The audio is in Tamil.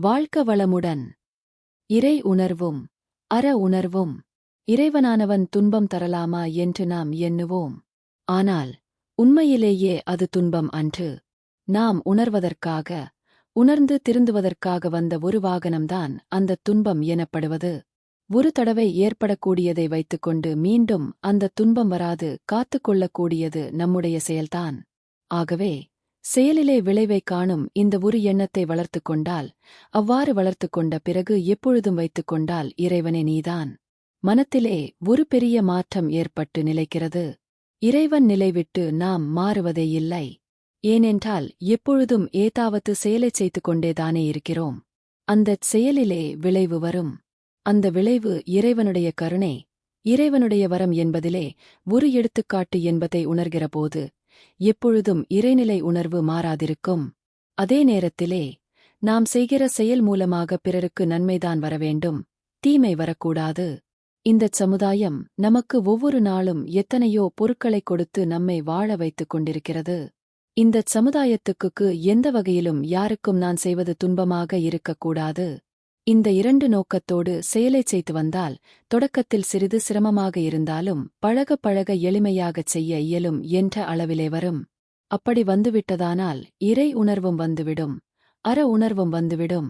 வாழ்க்க வளமுடன். இறை உணர்வும் அற உணர்வும் இறைவனானவன் துன்பம் தரலாமா என்று நாம் எண்ணுவோம். ஆனால் உண்மையிலேயே அது துன்பம் அன்று. நாம் உணர்வதற்காக உணர்ந்து திருந்துவதற்காக வந்த ஒரு வாகனம்தான் அந்த துன்பம் எனப்படுவது. ஒரு தடவை ஏற்படக்கூடியதை வைத்துக்கொண்டு மீண்டும் அந்த துன்பம் வராது காத்துக் கொள்ளக்கூடியது நம்முடைய செயல்தான். ஆகவே செயலிலே விளைவைக் காணும் இந்த ஒரு எண்ணத்தை வளர்த்துக் கொண்டால் அவ்வாறு வளர்த்துக் கொண்ட பிறகு எப்பொழுதும் வைத்துக் கொண்டால் இறைவனே நீதான். மனத்திலே ஒரு பெரிய மாற்றம் ஏற்பட்டு நிலைக்கிறது. இறைவன் நிலைவிட்டு நாம் மாறுவதே இல்லை. ஏனென்றால் எப்பொழுதும் ஏதாவது செயலைச் செய்து கொண்டேதானே இருக்கிறோம். அந்தச் செயலிலே விளைவு வரும். அந்த விளைவு இறைவனுடைய கருணை இறைவனுடைய வரம் என்பதிலே ஒரு எடுத்துக்காட்டு என்பதை உணர்கிறபோது எப்பொழுதும் இறைநிலை உணர்வு மாறாதிருக்கும். அதே நேரத்திலே நாம் செய்கிற செயல் மூலமாக பிறருக்கு நன்மைதான் வரவேண்டும் தீமை வரக்கூடாது. இந்தச் சமுதாயம் நமக்கு ஒவ்வொரு நாளும் எத்தனையோ பொருட்களைக் கொடுத்து நம்மை வாழ வைத்துக் கொண்டிருக்கிறது. இந்தச் சமுதாயத்துக்கு எந்த வகையிலும் யாருக்கும் நான் செய்வது துன்பமாக இருக்கக்கூடாது. இந்த இரண்டு நோக்கத்தோடு செயலைச் செய்து வந்தால் தொடக்கத்தில் சிறிது சிரமமாக இருந்தாலும் பழக பழக எளிமையாகச் செய்ய இயலும் என்ற அளவிலே வரும். அப்படி வந்துவிட்டதானால் இறை உணர்வும் வந்துவிடும் அற உணர்வும் வந்துவிடும்.